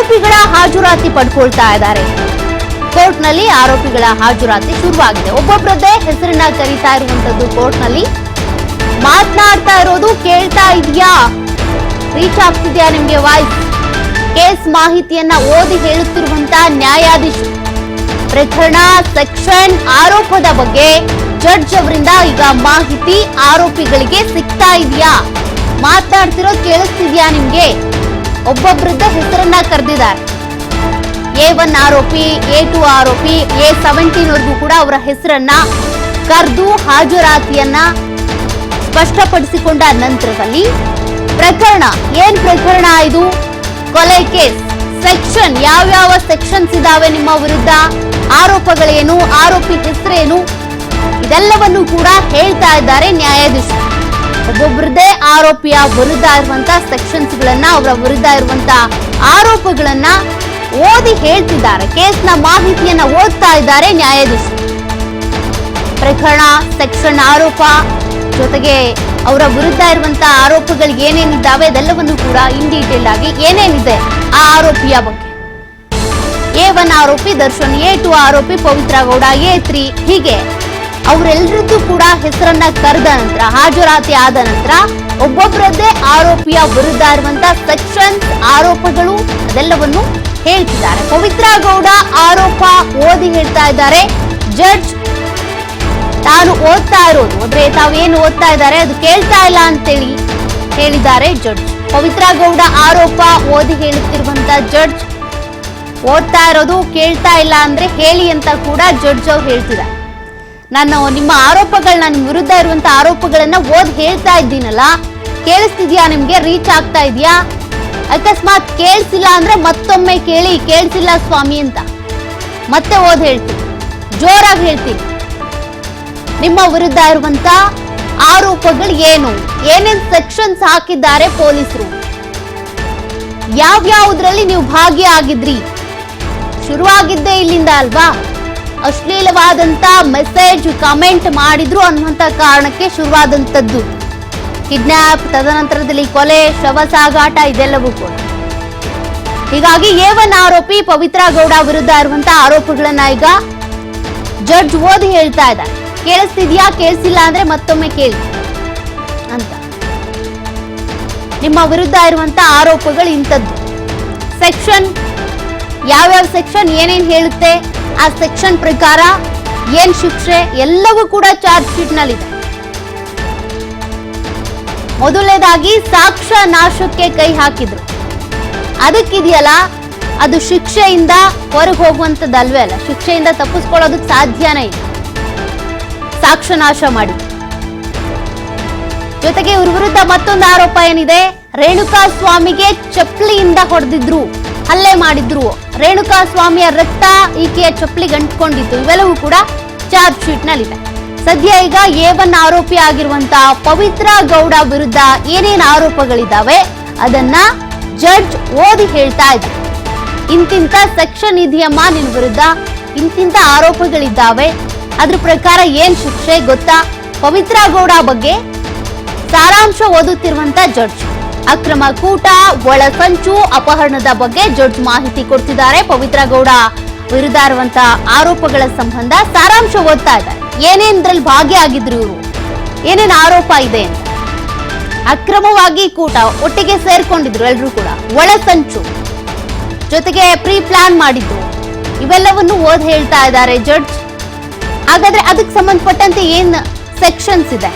ಆರೋಪಿಗಳ ಹಾಜರಾತಿ ಪಡ್ಕೊಳ್ತಾ ಇದ್ದಾರೆ. ಕೋರ್ಟ್ನಲ್ಲಿ ಆರೋಪಿಗಳ ಹಾಜರಾತಿ ಶುರುವಾಗಿದೆ. ಒಬ್ಬೊಬ್ಬರದ್ದೇ ಹೆಸರನ್ನ ಕರೀತಾ ಇರುವಂತದ್ದು ಕೋರ್ಟ್ನಲ್ಲಿ. ಮಾತನಾಡ್ತಾ ಇರೋದು ಕೇಳ್ತಾ ಇದೆಯಾ ರೀಚ್ ಆಗ್ತಿದ್ಯಾ ನಿಮ್ಗೆ ವಾಯ್ಸ್? ಕೇಸ್ ಮಾಹಿತಿಯನ್ನ ಓದಿ ಹೇಳುತ್ತಿರುವಂತ ನ್ಯಾಯಾಧೀಶ. ಪ್ರಕರಣ ಸೆಕ್ಷನ್ ಆರೋಪದ ಬಗ್ಗೆ ಜಡ್ಜ್ ಅವರಿಂದ ಈಗ ಮಾಹಿತಿ ಆರೋಪಿಗಳಿಗೆ ಸಿಗ್ತಾ ಇದೆಯಾ? ಮಾತಾಡ್ತಿರೋ ಕೇಳಿಸ್ತಿದ್ಯಾ ನಿಮ್ಗೆ? ಒಬ್ಬೊಬ್ಬರದ ಹೆಸರನ್ನ ಕರೆದಿದ್ದಾರೆ. ಎ ಒನ್ ಆರೋಪಿ ಎ ಟು ಆರೋಪಿ ಎ ಸೆವೆಂಟೀನ್ ವರೆಗೂ ಕೂಡ ಅವರ ಹೆಸರನ್ನ ಕರೆದು ಹಾಜರಾತಿಯನ್ನ ಸ್ಪಷ್ಟಪಡಿಸಿಕೊಂಡ ನಂತರದಲ್ಲಿ ಪ್ರಕರಣ, ಏನ್ ಪ್ರಕರಣ ಇದು? ಕೊಲೆ ಕೇಸ್. ಸೆಕ್ಷನ್, ಯಾವ್ಯಾವ ಸೆಕ್ಷನ್ಸ್ ಇದಾವೆ ನಿಮ್ಮ ವಿರುದ್ಧ? ಆರೋಪಗಳೇನು? ಆರೋಪಿ ಹೆಸರೇನು? ಇದೆಲ್ಲವನ್ನು ಕೂಡ ಹೇಳ್ತಾ ಇದ್ದಾರೆ ನ್ಯಾಯಾಧೀಶರು. ಒಬ್ಬೊಬ್ಬರದೇ ಆರೋಪಿಯ ವಿರುದ್ಧ ಇರುವಂತ ಸೆಕ್ಷನ್ಸ್ ಗಳನ್ನ ಅವರ ವಿರುದ್ಧ ಇರುವಂತ ಆರೋಪಗಳನ್ನ ಓದಿ ಹೇಳ್ತಿದ್ದಾರೆ. ಕೇಸ್ನ ಮಾಹಿತಿಯನ್ನ ಓದ್ತಾ ಇದ್ದಾರೆ ನ್ಯಾಯಾಧೀಶರು. ಪ್ರಕರಣ ಸೆಕ್ಷನ್ ಆರೋಪ ಜೊತೆಗೆ ಅವರ ವಿರುದ್ಧ ಇರುವಂತ ಆರೋಪಗಳು ಏನೇನಿದ್ದಾವೆ ಅದೆಲ್ಲವನ್ನು ಕೂಡ ಇನ್ ಡೀಟೇಲ್ ಆಗಿ ಏನೇನಿದೆ ಆ ಆರೋಪಿಯ ಬಗ್ಗೆ. ಎ ಒನ್ ಆರೋಪಿ, ದರ್ಶನ್ ಎ ಟು ಆರೋಪಿ, ಪವಿತ್ರ ಗೌಡ ಎ ತ್ರೀ ಹೀಗೆ. ಅವರೆಲ್ಲರದ್ದು ಕೂಡ ಹೆಸರನ್ನ ಕರೆದ ನಂತರ, ಹಾಜರಾತಿ ಆದ ನಂತರ ಒಬ್ಬೊಬ್ಬರದ್ದೇ ಆರೋಪಿಯ ವಿರುದ್ಧ ಇರುವಂತಹ ಸೆಕ್ಷನ್ಸ್ ಆರೋಪಗಳು ಅದೆಲ್ಲವನ್ನು ಹೇಳ್ತಿದ್ದಾರೆ. ಪವಿತ್ರ ಗೌಡ ಆರೋಪ ಓದಿ ಹೇಳ್ತಾ ಇದ್ದಾರೆ. ಜಡ್ಜ್ ತಾನು ಓದ್ತಾ ಇರೋದು. ಅಂದ್ರೆ ತಾವೇನು ಓದ್ತಾ ಇದ್ದಾರೆ ಅದು ಕೇಳ್ತಾ ಇಲ್ಲ ಅಂತೇಳಿ ಹೇಳಿದ್ದಾರೆ ಜಡ್ಜ್ ಪವಿತ್ರ ಗೌಡ ಆರೋಪ ಓದಿ ಹೇಳುತ್ತಿರುವಂತ ಜಡ್ಜ್ ಓದ್ತಾ ಇರೋದು ಕೇಳ್ತಾ ಇಲ್ಲ ಅಂದ್ರೆ ಹೇಳಿ ಅಂತ ಕೂಡ ಜಡ್ಜ್ ಅವ್ರು ಹೇಳ್ತಿದ್ದಾರೆ. ನಾನು ನಿಮ್ಮ ಆರೋಪಗಳನ್ನ ನಿಮ್ಮ ವಿರುದ್ಧ ಇರುವಂತ ಆರೋಪಗಳನ್ನ ಓದ್ ಹೇಳ್ತಾ ಇದ್ದೀನಲ್ಲ, ಕೇಳಿಸ್ತಿದ್ಯಾ ನಿಮ್ಗೆ? ರೀಚ್ ಆಗ್ತಾ ಇದೆಯಾ? ಅಕಸ್ಮಾತ್ ಕೇಳಿಸಿಲ್ಲ ಅಂದ್ರೆ ಮತ್ತೊಮ್ಮೆ ಕೇಳಿ, ಕೇಳಿಸಿಲ್ಲ ಸ್ವಾಮಿ ಅಂತ. ಮತ್ತೆ ಓದ್ ಹೇಳ್ತೀನಿ. ಜೋರಾಗಿ ಹೇಳ್ತೀನಿ. ನಿಮ್ಮ ವಿರುದ್ಧ ಇರುವಂತ ಆರೋಪಗಳು ಏನು? ಏನೇನ್ ಸೆಕ್ಷನ್ಸ್ ಹಾಕಿದ್ದಾರೆ ಪೊಲೀಸರು? ಯಾವ್ಯಾವುದ್ರಲ್ಲಿ ನೀವು ಭಾಗಿಯಾಗಿದ್ರಿ ಶುರುವಾಗಿದ್ದೇ ಇಲ್ಲಿಂದ ಅಲ್ವಾ? ಅಶ್ಲೀಲವಾದಂತ ಮೆಸೇಜ್ ಕಮೆಂಟ್ ಮಾಡಿದ್ರು ಅನ್ನುವಂತ ಕಾರಣಕ್ಕೆ ಶುರುವಾದಂತದ್ದು. ಕಿಡ್ನಾಪ್ ತದನಂತರದಲ್ಲಿ ಕೊಲೆ ಶವ ಸಾಗಾಟ ಇದೆಲ್ಲವೂ ಕೂಡ. ಹೀಗಾಗಿ ಏವನ್ ಆರೋಪಿ ಪವಿತ್ರ ಗೌಡ ವಿರುದ್ಧ ಇರುವಂತ ಆರೋಪಗಳನ್ನ ಈಗ ಜಡ್ಜ್ ಓದಿ ಹೇಳ್ತಾ ಇದ್ದಾರೆ. ಕೇಳಿಸ್ತಿದ್ಯಾ, ಕೇಳಿಸಿಲ್ಲ ಅಂದ್ರೆ ಮತ್ತೊಮ್ಮೆ ಕೇಳಿ ಅಂತ. ನಿಮ್ಮ ವಿರುದ್ಧ ಇರುವಂತ ಆರೋಪಗಳು ಇಂಥದ್ದು. ಸೆಕ್ಷನ್ ಯಾವ್ಯಾವ ಸೆಕ್ಷನ್ ಏನೇನ್ ಹೇಳುತ್ತೆ? ಆ ಸೆಕ್ಷನ್ ಪ್ರಕಾರ, ಏನ್ ಶಿಕ್ಷೆ ಎಲ್ಲವೂ ಕೂಡ ಚಾರ್ಜ್ ಶೀಟ್ ನಲ್ಲಿದೆ. ಮೊದಲನೇದಾಗಿ ಸಾಕ್ಷ್ಯ ನಾಶಕ್ಕೆ ಕೈ ಹಾಕಿದ್ರು. ಅದಕ್ಕಿದೆಯಲ್ಲ, ಅದು ಶಿಕ್ಷೆಯಿಂದ ಹೊರಗೆ ಹೋಗುವಂಥದ್ದಲ್ವೇ ಅಲ್ಲ, ಶಿಕ್ಷೆಯಿಂದ ತಪ್ಪಿಸ್ಕೊಳ್ಳೋದಕ್ಕೆ ಸಾಧ್ಯನೇ ಇಲ್ಲ. ಸಾಕ್ಷ್ಯ ನಾಶ ಮಾಡಿ. ಜೊತೆಗೆ ಇವ್ರ ವಿರುದ್ಧ ಮತ್ತೊಂದು ಆರೋಪ ಏನಿದೆ ರೇಣುಕಾ ಸ್ವಾಮಿಗೆ ಚಪ್ಪಲಿಯಿಂದ ಹೊಡೆದಿದ್ರು, ಹಲ್ಲೆ ಮಾಡಿದ್ರು. ರೇಣುಕಾ ಸ್ವಾಮಿಯ ರಕ್ತ ಈಕೆಯ ಚಪ್ಪಲಿಗೆ ಅಂಟ್ಕೊಂಡಿತ್ತು ಇವೆಲ್ಲವೂ ಕೂಡ ಚಾರ್ಜ್ ಶೀಟ್ ನಲ್ಲಿದೆ ಸದ್ಯ ಈಗ ಒನ್ ಆರೋಪಿ ಆಗಿರುವಂತಹ ಪವಿತ್ರ ಗೌಡ ವಿರುದ್ಧ ಏನೇನು ಆರೋಪಗಳಿದ್ದಾವೆ ಅದನ್ನ ಜಡ್ಜ್ ಓದಿ ಹೇಳ್ತಾ ಇದ್ರು. ಇಂತಿಂತ ಸೆಕ್ಷನ್ ಇದೆಯಮ್ಮ ನಿನ್ ವಿರುದ್ಧ. ಇಂತಿಂತ ಆರೋಪಗಳಿದ್ದಾವೆ ಅದ್ರ ಪ್ರಕಾರ ಏನ್ ಶಿಕ್ಷೆ ಗೊತ್ತಾ? ಪವಿತ್ರ ಗೌಡ ಬಗ್ಗೆ ಸಾರಾಂಶ ಓದುತ್ತಿರುವಂತ ಜಡ್ಜ್. ಅಕ್ರಮ ಕೂಟ, ಒಳ ಸಂಚು ಅಪಹರಣದ ಬಗ್ಗೆ ಜಡ್ಜ್ ಮಾಹಿತಿ ಕೊಡ್ತಿದ್ದಾರೆ ಪವಿತ್ರ ಗೌಡ ವಿರುದ್ಧ ಇರುವಂತ ಆರೋಪಗಳ ಸಂಬಂಧ ಸಾರಾಂಶ ಓದ್ತಾ ಇದ್ದಾರೆ. ಏನೇನ್ರಲ್ಲಿ ಭಾಗಿಯಾಗಿದ್ರು ಇವರು? ಏನೇನು ಆರೋಪ ಇದೆ ಅಕ್ರಮವಾಗಿ ಕೂಟ ಒಟ್ಟಿಗೆ ಸೇರ್ಕೊಂಡಿದ್ರು ಎಲ್ರೂ ಕೂಡ. ಒಳ ಸಂಚು ಜೊತೆಗೆ ಪ್ರೀ ಪ್ಲಾನ್ ಮಾಡಿದ್ರು ಇವೆಲ್ಲವನ್ನು ಓದ್ ಹೇಳ್ತಾ ಇದ್ದಾರೆ ಜಡ್ಜ್. ಹಾಗಾದ್ರೆ ಅದಕ್ಕೆ ಸಂಬಂಧಪಟ್ಟಂತೆ ಏನ್ ಸೆಕ್ಷನ್ಸ್ ಇದೆ?